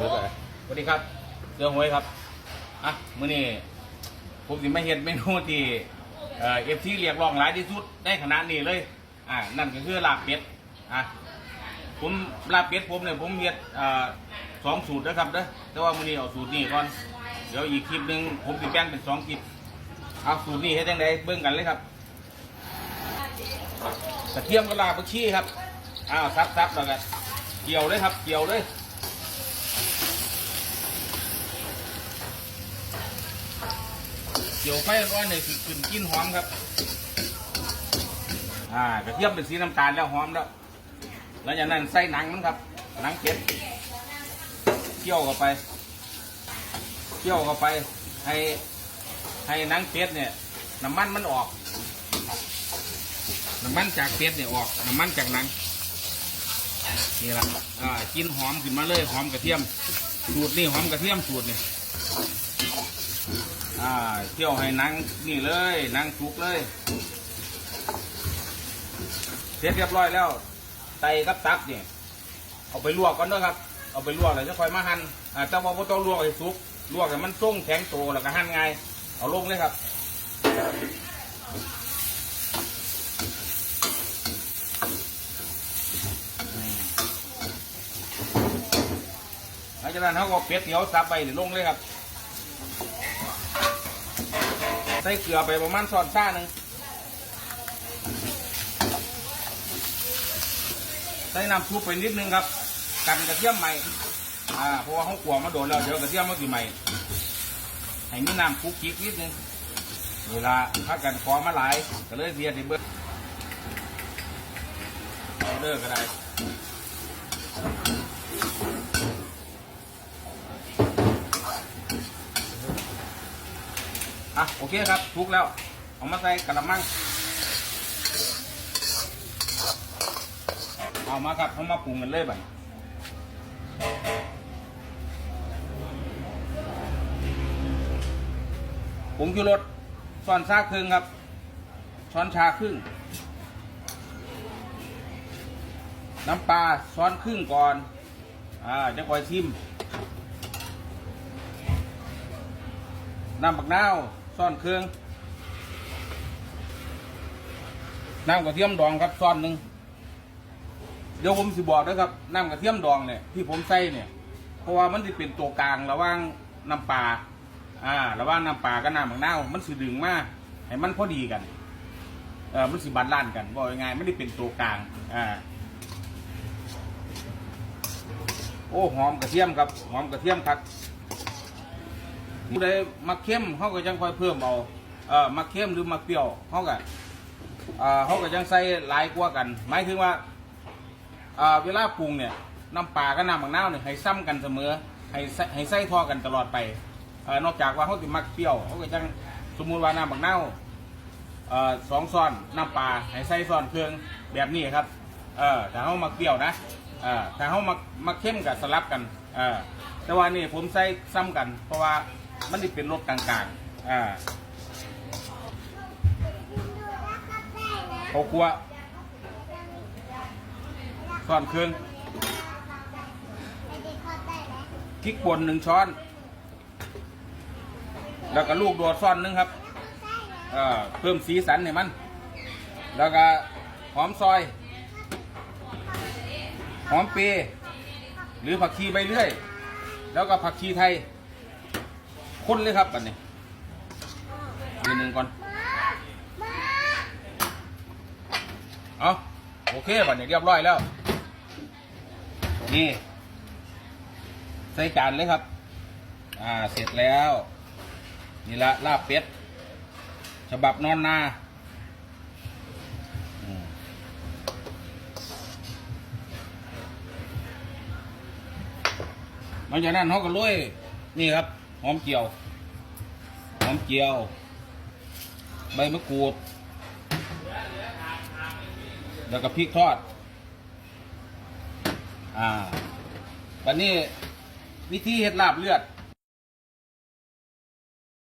หรือเปล่าสวัสดีครับ เสือหวยครับ อะมื้อนี้ผมสิมาเห็นเมนูที่เอ่อฟซีเรียกร้องหลายที่สุดในขณะนี้เลย อ่านั่นก็คือลาบเป็ด อะ ผมลาบเป็ดผมเนี่ยผมเฮ็ดอ่าสองสูตรนะครับเด้อแต่ว่ามื้อนี้เอาสูตรนี้ก่อน เดี๋ยวอีกคลิปหนึงผมสิแบ่งเป็นสองคลิป เอาสูตรนี้เฮ็ดจังไดเบิ่งกันเลยครับกระเทียมกับลาบผักชีครับ อ้าวซับๆแล้วก็เกี่ยวเลยครับ เกี่ยวเลย เกี่ยวไฟร้อนๆเนี่ยคือกลิ่นกินหอมครับ อ่ากระเทียมเป็นสีน้ำตาลแล้วหอมแล้ว แล้วจากนั้นใส่หนังมันครับ หนังเป็ดเคี่ยวเข้าไปเคี่ยวเข้าไป ให้ให้หนังเป็ดเนี่ยน้ำมันมันออก น้ำมันจากเป็ดเนี่ยออก น้ำมันจากหนังนี่ละอ่ากินหอมขึ้นมาเลยหอมกระเทียม สูตรนี่หอมกระเทียมสูตรนี่ อ่าเที่ยวให้นังนี่เลยนังสุกเลยเสร็จเรียบร้อยแล้วไตกับตับเนี่ยเอาไปลวกก่อนเด้อครับ เอาไปลวกแล้วจะค่อยมาหั่นอ่าแต่ว่าต้องลวกให้สุกลวกให้มันส่งแข็งโตแล้วก็หั่นง่ายเอาลงเลยครับหลังจากนั้นเขาก็เอาเป็ดเหนียวซับไปลงเลยครับ ใส่เกลือไปประมาณช้อนซ่าหนึ่งใส่น้ำซุปไปนิดนึงครับ กันกระเทียมใหม่อ่าเพราะว่าเขากลัวมาโดนแล้วเดี๋ยวกระเทียมมันสิใหม่ให้มีน้ำคลุกคลิกนิดนึงเวลาถ้ากันขอมาหลายก็เลยเสียทีเบิร์เอาเด้อก็ได้ อะโอเคครับทุกแล้วเอามาใส่กระมังเอามาครับเอามาปรุงกันเลยบัดผงชูรสช้อนชาครึ่งครับ ช้อนชาครึ่ง น้ำปลาช้อนครึ่งก่อน อ่าจะคอยชิม น้ำบักนาว ซ่อนเครื่องน้ำกระเทียมดองครับซ่อนหนึ่งเดี๋ยวผมสิบอกนะครับน้ำกระเทียมดองเนี่ยที่ผมใส่เนี่ย เพราะว่ามันจะเป็นตัวกลางระหว่างน้ำปลาอ่าระหว่างน้ำปลากับน้ำบักเน่ามันสิดึงมาให้มันพอดีกันเออมันสิบันล่านกันบอกยังไงไม่ได้เป็นตัวกลางอ่าโอ้หอมกระเทียมครับหอมกระเทียมครับ ผู้ใดมักเข้มเขาก็ยังค่อยเพิ่มเอาเอ่อมักเข้มหรือมักเปรี้ยวเขาก็เอ่อเขาก็ยังใส่หลายกว่ากัน หมายถึงว่าเอ่อเวลาปรุงเนี่ยน้ำปลากับน้ำมะนาวเนี่ยให้ซ้ำกันเสมอให้ใส่ให้ใส่ทอกันตลอดไปเอ่อนอกจากว่าเขาจะมักเปรี้ยวเขาก็ยังสมมุติว่าน้ำมะนาวเอ่อสองซ้อนน้ำปลาให้ใส่ซ้อนเครื่องแบบนี้ครับเออแต่เขามักเปรี้ยวนะเออแต่เขามักมักเข้มกับสลับกันเออแต่ว่านี่ผมใส่ซ้ำกันเพราะว่า มันนี่เป็นรสกลางๆ อ่าข้าวคั่วซ่อนเครื่องพริกป่นหนึ่งช้อน แล้วก็ลูกโดดซ่อนหนึงครับเอ่อเพิ่มสีสันให้มัน แล้วก็หอมซอย หอมเปรย์หรือผักชีใบเลื่อย แล้วก็ผักชีไทย คนเลยครับบัดนี้ทีหนึ่งก่อนเอาโอเคบัดนี้เรียบร้อยแล้ว นี่ ใส่จานเลยครับ อ่า เสร็จแล้ว นี่ละลาบเป็ด ฉบับนอนนาหลังจากนั้นเขาก็โรยนี่ครับ หอมเจียว หอมเจียว ใบมะกรูด แล้วก็พริกทอด อ่าตอนนี้วิธีเห็ดลาบเลือด